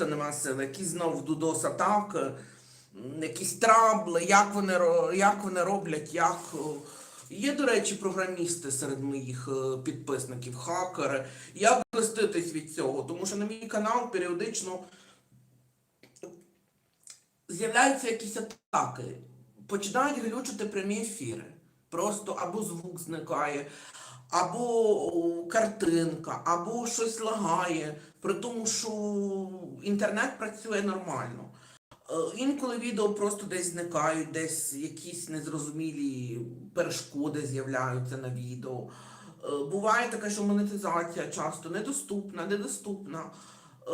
просто нема сили. Якісь знов дудос атаки, якісь трабли, як вони, як вони роблять, як. Є, до речі, програмісти серед моїх е, підписників, хакери. Як захиститись від цього? Тому що на мій канал періодично з'являються якісь атаки, починають глючити прямі ефіри. Просто або звук зникає, або картинка, або щось лагає, при тому, що інтернет працює нормально. Е, Інколи відео просто десь зникають, десь якісь незрозумілі перешкоди з'являються на відео. Е, Буває таке, що монетизація часто недоступна, недоступна. Е,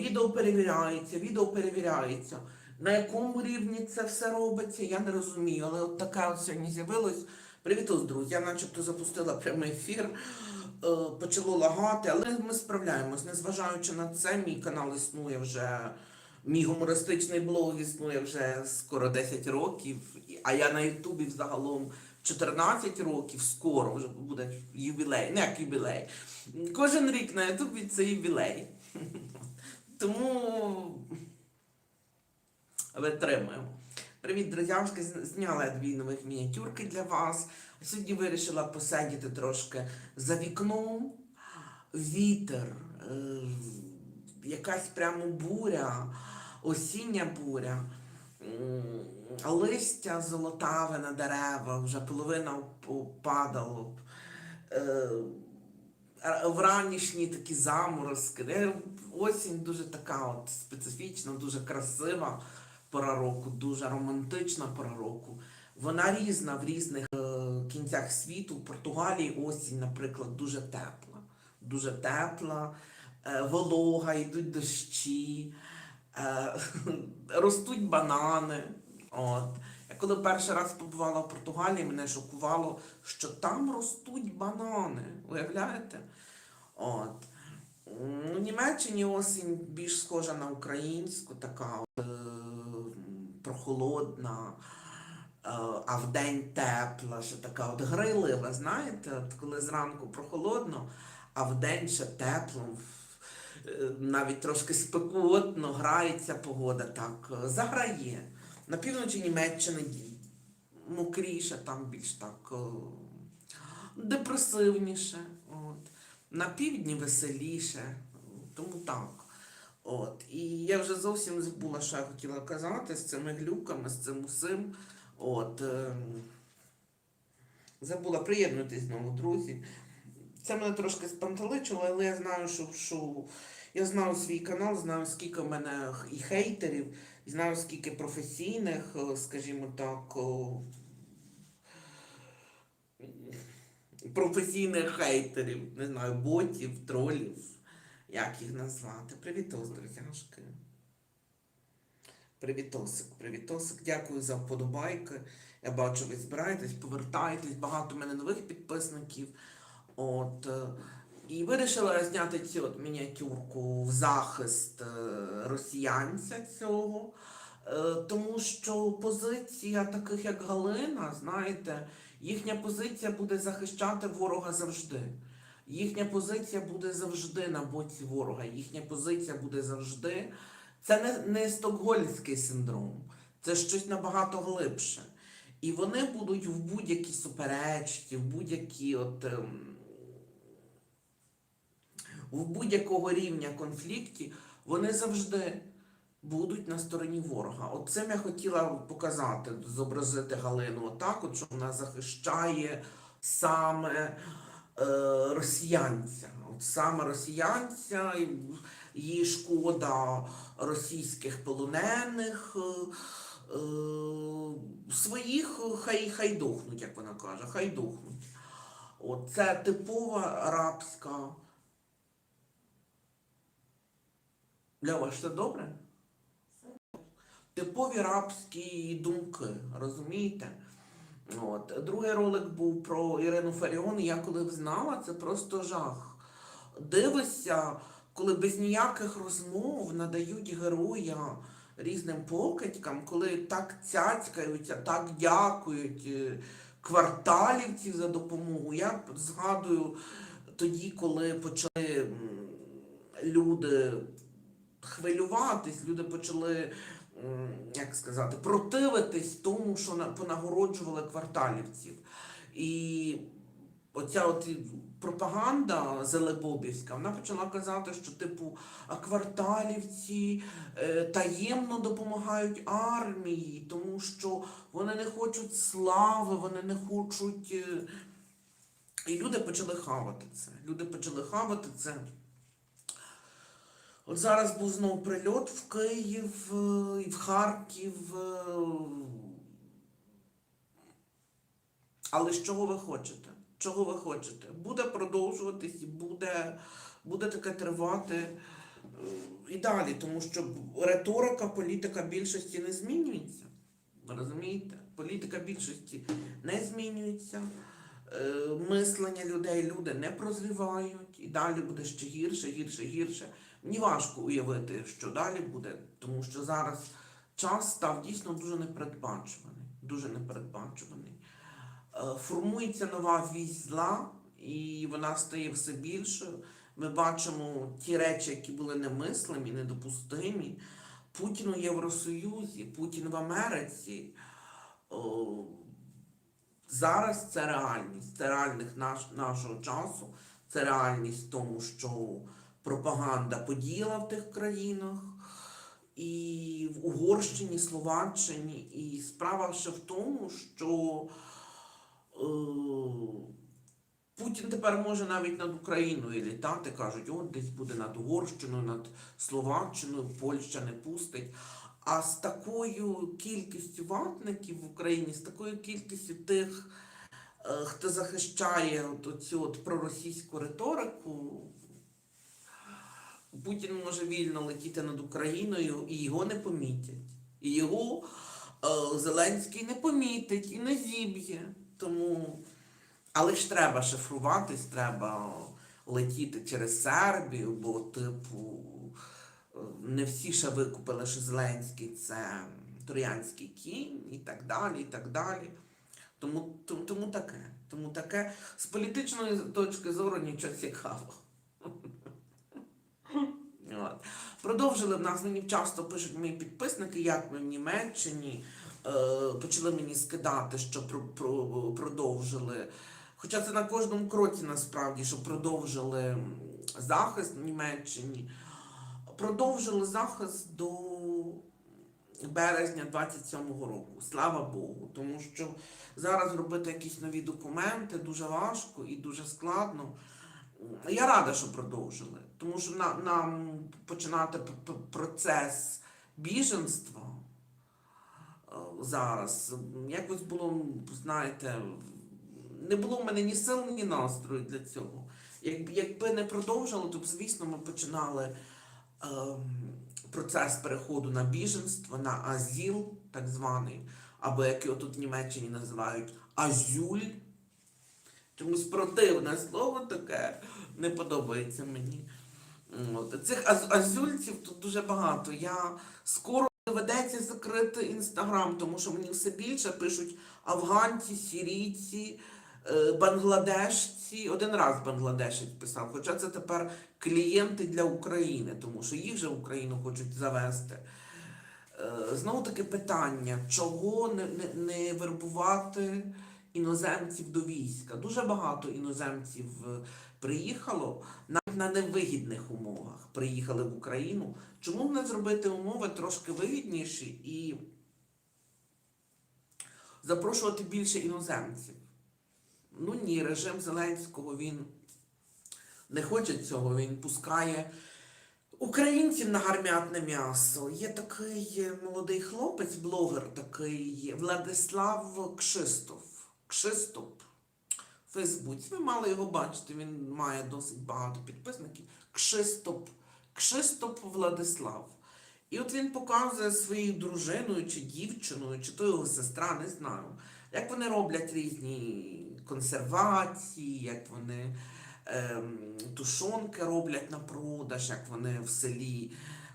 Відео перевіряється, відео перевіряється. На якому рівні це все робиться, я не розумію. Але от таке от сьогодні з'явилось. Привіт, друзі. Я начебто запустила прямий ефір, почало лагати, але ми справляємось. Незважаючи на це, мій канал існує вже. Мій гумористичний блог існує вже скоро 10 років, а я на Ютубі взагалом 14 років, скоро вже буде ювілей, не як ювілей. Кожен рік на Ютубі це ювілей. Тому витримуємо. Привіт, друзяшки! Зняла дві нових мініатюрки для вас. Сьогодні вирішила посидіти трошки за вікном. Вітер, е, якась прямо буря, осіння буря, листя золотаве на дерева, вже половина падало. Е, Вранішні такі заморозки. Е, Осінь дуже така от специфічна, дуже красива пора року, дуже романтична пора року. Вона різна в різних кінцях світу. В Португалії осінь, наприклад, дуже тепла. Дуже тепла, е, волога, йдуть дощі, е, ростуть банани. От. Я коли перший раз побувала в Португалії, мене шокувало, що там ростуть банани. Уявляєте? От. У Німеччині осінь більш схожа на українську, така е, прохолодна, е, а вдень тепла, ще така от грайлива, знаєте, от коли зранку прохолодно, а вдень ще тепло, е, навіть трошки спекотно, грається погода так, е, заграє. На півночі Німеччини мокріше, там більш так депресивніше. От. На півдні веселіше, тому так. От. І я вже зовсім забула, що я хотіла казати з цими глюками, з цим усім. От. е, Забула приєднуйтесь знову, друзі. Це мене трошки спантеличило, але я знаю, що, що я знаю свій канал, знаю, скільки в мене і хейтерів, і знаю, скільки професійних, е, скажімо так, професійних хейтерів, не знаю, ботів, тролів, як їх назвати. Привітос, друзяшки. Привітосик, привітосик. Дякую за вподобайки. Я бачу, ви збираєтесь, повертаєтесь, багато в мене нових підписників. От. е, І вирішила зняти цю от мініатюрку в захист е, росіянця цього. Е, Тому що позиція таких, як Галина, знаєте, їхня позиція буде захищати ворога завжди. Їхня позиція буде завжди на боці ворога. Їхня позиція буде завжди. Це не, не стокгольмський синдром, це щось набагато глибше. І вони будуть в будь-якій суперечці, в будь-якій от. ем, в будь-якого рівня конфлікті, вони завжди будуть на стороні ворога. От цим я хотіла показати, зобразити Галину отак, от, що вона захищає саме е, росіянця. От саме росіянця, і їй шкода російських полонених. е, е, Своїх хай, хай дохнуть, як вона каже, хай дохнуть. От це типова арабська. Для вас все добре? Типові рабські думки, розумієте? От. Другий ролик був про Ірину Фаріон, я коли взнала, це просто жах. Дивишся, коли без ніяких розмов надають героя різним покидькам, коли так цяцькаються, так дякують е, кварталівці за допомогу. Я згадую тоді, коли почали люди хвилюватись, люди почали, як сказати, противитись тому, що понагороджували кварталівців. І оця от пропаганда Зелебобівська, вона почала казати, що типу, кварталівці е, таємно допомагають армії, тому що вони не хочуть слави, вони не хочуть. е, І люди почали хавати це. Люди почали хавати це. От зараз був знову прильот в Київ е, і в Харків. е, Але з чого ви хочете? Чого ви хочете? Буде продовжуватись і буде, буде таке тривати е, і далі, тому що риторика, політика більшості не змінюється. Розумієте? Політика більшості не змінюється. Е, Мислення людей люди не прозрівають, і далі буде ще гірше, гірше, гірше. Мені важко уявити, що далі буде, тому що зараз час став дійсно дуже непередбачуваний. Дуже непередбачуваний. Е, Формується нова вісь зла, і вона стає все більшою. Ми бачимо ті речі, які були немислимі, недопустимі. Путін у Євросоюзі, Путін в Америці. О, Зараз це реальність, це реальність наш, нашого часу, це реальність в тому, що пропаганда поділа в тих країнах, і в Угорщині, Словаччині. І справа ще в тому, що е, Путін тепер може навіть над Україною літати, кажуть, от десь буде над Угорщиною, над Словаччиною, Польща не пустить. А з такою кількістю ватників в Україні, з такою кількістю тих, е, хто захищає цю проросійську риторику, Путін може вільно летіти над Україною і його не помітять. І його е, Зеленський не помітить і не зіб'є. Тому, але ж треба шифруватись, треба летіти через Сербію, бо, типу, е, не всі ще викупили, що Зеленський це троянський кінь і так далі, і так далі. Тому, тому, тому таке. Тому таке з політичної точки зору нічого цікавого. Продовжили в нас мені часто пишуть мої підписники, як ми в Німеччині. Е, почали мені скидати, що про, про, продовжили. Хоча це на кожному кроці насправді, що продовжили захист в Німеччині. Продовжили захист до березня 27-го року. Слава Богу. Тому що зараз робити якісь нові документи дуже важко і дуже складно. Я рада, що продовжили, тому що нам починати процес біженства зараз якось було, знаєте, не було в мене ні сил, ні настрою для цього. Як, якби не продовжили, то б, звісно, ми починали ем, процес переходу на біженство, на азіл, так званий, або як його тут в Німеччині називають азюль. Чомусь противне слово таке не подобається мені. От. Цих аз- азюльців тут дуже багато. Я скоро доведеться закрити інстаграм, тому що мені все більше пишуть афганці, сірійці, е, бангладешці. Один раз бангладешець писав, хоча це тепер клієнти для України, тому що їх же в Україну хочуть завести. Е, Знову таке питання, чого не, не, не вербувати іноземців до війська? Дуже багато іноземців е, приїхало на невигідних умовах. Приїхали в Україну. Чому б не зробити умови трошки вигідніші і запрошувати більше іноземців? Ну ні, режим Зеленського він не хоче цього, він пускає українців на гармятне м'ясо. Є такий молодий хлопець, блогер такий Владислав Кшистоф. Кшистоп в Фейсбуці. Ви мали його бачити, він має досить багато підписників. Кшистоп. Кшистоп Владислав. І от він показує своєю дружиною чи дівчиною, чи то його сестра, не знаю, як вони роблять різні консервації, як вони ем, тушонки роблять на продаж, як вони в селі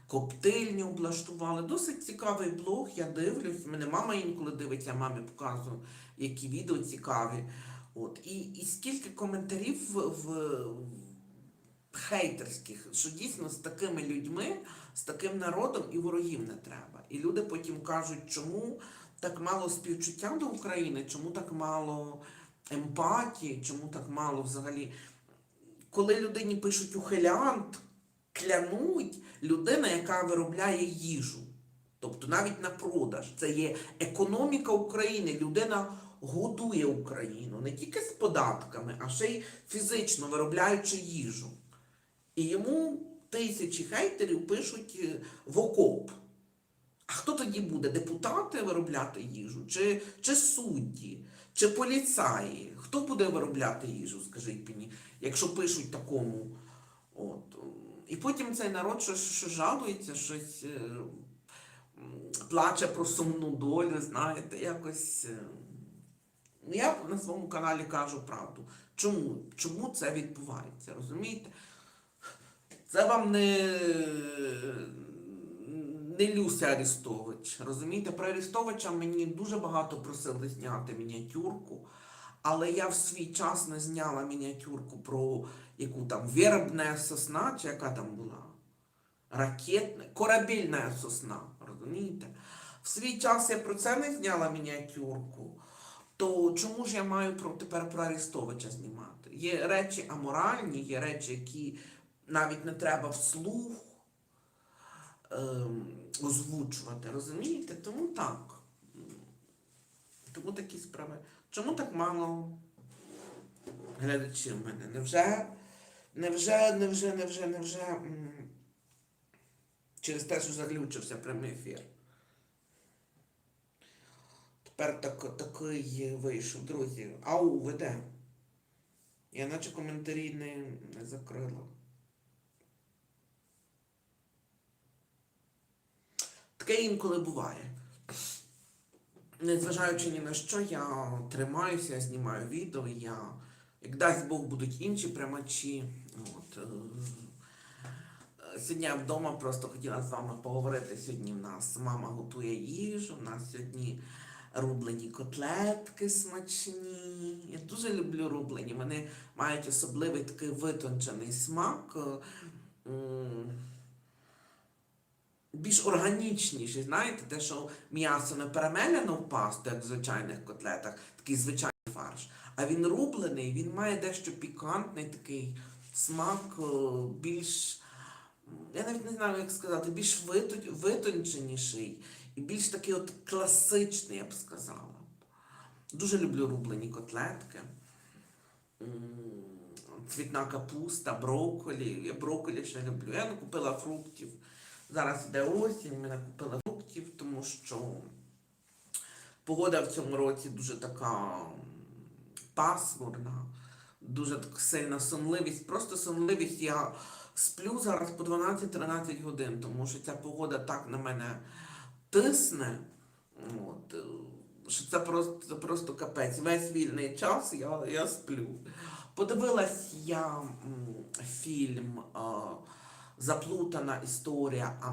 коптильню облаштували. Досить цікавий блог, я дивлюсь. Мене мама інколи дивиться, я мамі показую, які відео цікаві. От. І, і скільки коментарів в, в, хейтерських, що дійсно з такими людьми, з таким народом і ворогів не треба. І люди потім кажуть, чому так мало співчуття до України, чому так мало емпатії, чому так мало взагалі. Коли людині пишуть ухилянт, клянуть людина, яка виробляє їжу. Тобто навіть на продаж. Це є економіка України. Людина годує Україну не тільки з податками, а ще й фізично виробляючи їжу. І йому тисячі хейтерів пишуть е, в окоп. А хто тоді буде? Депутати виробляти їжу? Чи, чи судді? Чи поліцаї? Хто буде виробляти їжу, скажіть мені, якщо пишуть такому. От. І потім цей народ що жалується, щось е, плаче про сумну долю, знаєте, якось. Ну, Я на своєму каналі кажу правду. Чому? Чому це відбувається? Розумієте? Це вам не, не Люся Арістович. Розумієте, про Арістовича мені дуже багато просили зняти мініатюрку, але я в свій час не зняла мініатюрку про яку там вербна сосна, чи яка там була? Ракетна, корабельна сосна, розумієте? В свій час я про це не зняла мініатюрку. То чому ж я маю про, тепер про Арестовича знімати? Є речі аморальні, є речі, які навіть не треба вслух ем, озвучувати, розумієте? Тому так. Тому такі справи. Чому так мало глядачів в мене? Невже, невже, невже, невже, невже через те, що заглючився прямий ефір? Тепер так, такий вийшов, друзі. Ау, ви де? Я наче коментарі не, не закрила. Таке інколи буває. Незважаючи ні на що, я тримаюся, я знімаю відео, я, як дасть Бог, будуть інші прямачі. От, е, Сьогодні я вдома просто хотіла з вами поговорити. Сьогодні в нас мама готує їжу, в нас сьогодні рублені котлетки смачні. Я дуже люблю рублені. Вони мають особливий такий витончений смак. е, Більш органічніший, знаєте, те, що м'ясо не перемеляно в пасту, як в звичайних котлетах, такий звичайний фарш. А він рублений, він має дещо пікантний такий смак, е, більш, я навіть не знаю, як сказати, більш витонченіший і більш такий от класичний, я б сказала. Дуже люблю рублені котлетки. Цвітна капуста, брокколі. Я брокколі ще люблю. Я не купила фруктів. Зараз йде осінь, ми не купили фруктів, тому що погода в цьому році дуже така пасмурна, дуже так сильна сонливість. Просто сонливість я сплю зараз по 12-13 годин, тому що ця погода так на мене тисне. От, е, що це просто, це просто капець. Весь вільний час я, я сплю. Подивилась я фільм е, Заплутана історія е,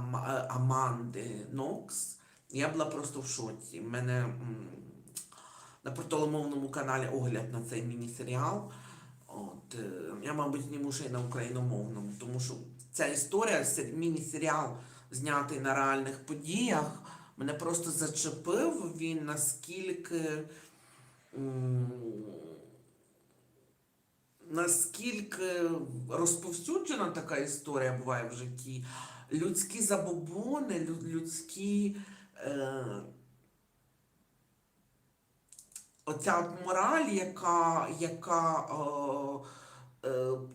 Аманди Нокс. Я була просто в шоці. У мене на протоломовному каналі огляд на цей міні-серіал. От, я, мабуть, зніму ще й на україномовному, тому що ця історія, міні-серіал, знятий на реальних подіях, мене просто зачепив він наскільки. Наскільки розповсюджена така історія буває в житті, людські забобони, людські. Е, оця мораль, яка, яка е,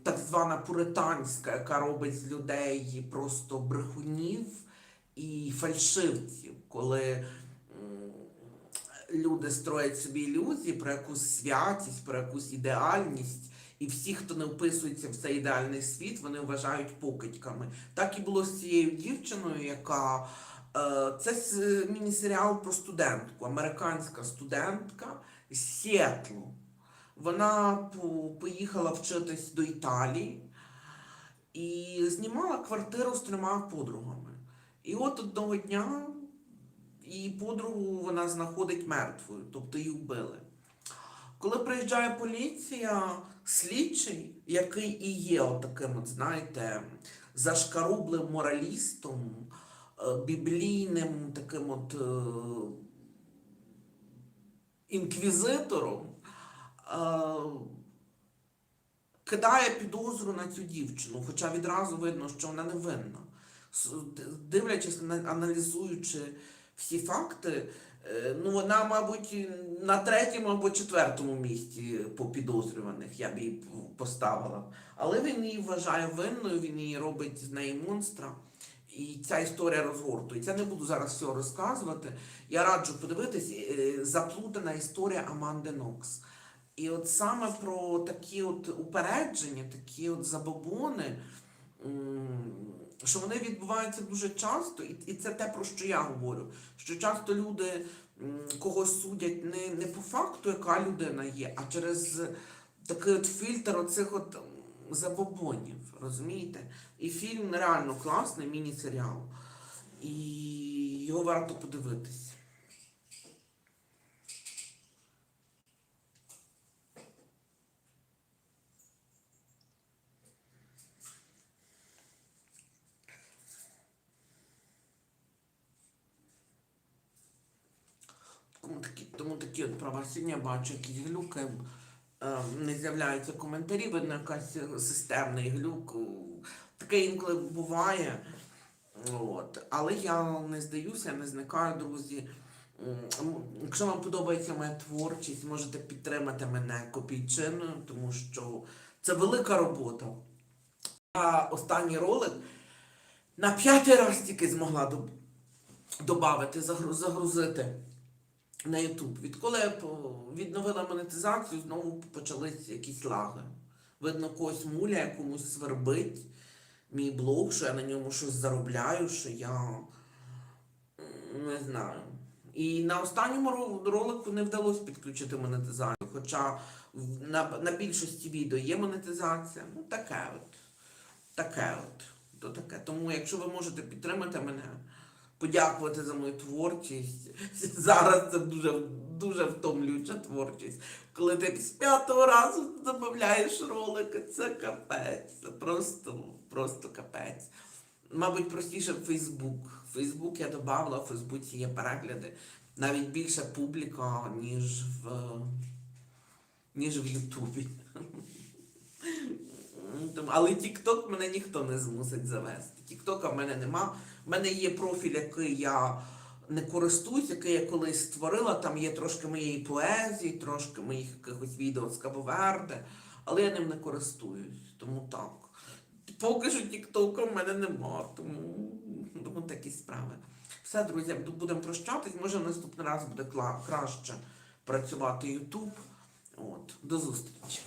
так звана пуританська, яка робить з людей просто брехунів і фальшивців, коли люди строять собі ілюзії про якусь святість, про якусь ідеальність. І всі, хто не вписується в цей ідеальний світ, вони вважають покидьками. Так і було з цією дівчиною, яка е, це міні-серіал про студентку, американська студентка з Сіетлу. Вона поїхала вчитись до Італії і знімала квартиру з трьома подругами. І от одного дня її подругу вона знаходить мертвою, тобто її вбили. Коли приїжджає поліція, слідчий, який і є отаким, от, знаєте, зашкарублим моралістом, е, біблійним таким от е, інквізитором, кидає підозру на цю дівчину, хоча відразу видно, що вона невинна. С- д- Дивлячись, аналізуючи всі факти, е, ну вона, мабуть, на третьому або четвертому місці по підозрюваних я б її поставила. Але він її вважає винною, він її робить з неї монстра. І ця історія розгортується. Я не буду зараз всього розказувати. Я раджу подивитись е, заплутана історія Аманди Нокс. І от саме про такі от упередження, такі от забобони, що вони відбуваються дуже часто, і, це те, про що я говорю. Що часто люди когось судять не, не по факту, яка людина є, а через такий от фільтр оцих от забобонів, розумієте? І фільм реально класний, міні-серіал. І його варто подивитись. Тому такі, тому такі от права сьогодні я бачу якісь глюки. е, Не з'являються коментарі, видно якась системний глюк. Таке інколи буває. От. Але я не здаюся, не зникаю, друзі. Якщо вам подобається моя творчість, можете підтримати мене копійчиною, тому що це велика робота. Я останній ролик на п'ятий раз тільки змогла додати, загрузити на YouTube. Відколи я відновила монетизацію, знову почались якісь лаги. Видно, когось муля, комусь свербить мій блог, що я на ньому щось заробляю, що я не знаю. І на останньому ролику не вдалося підключити монетизацію. Хоча на, на більшості відео є монетизація. Ну таке от. Таке от. То таке. Тому, якщо ви можете підтримати мене, подякувати за мою творчість. Зараз це дуже, дуже втомлююча творчість. Коли ти з п'ятого разу додаєш ролики, це капець. Це просто, просто капець. Мабуть, простіше Фейсбук. Фейсбук я додавала, в Фейсбуці є перегляди. Навіть більше публіка, ніж в, ніж в Ютубі. Але TikTok мене ніхто не змусить завести. Тіктока в мене нема. У мене є профіль, який я не користуюсь, який я колись створила. Там є трошки моєї поезії, трошки моїх якихось відео з Кабоверде, але я ним не користуюсь. Тому так. Поки що Тіктока в мене нема, тому, тому такі справи. Все, друзі, будемо прощатись. Може наступний раз буде краще працювати YouTube. От, до зустрічі.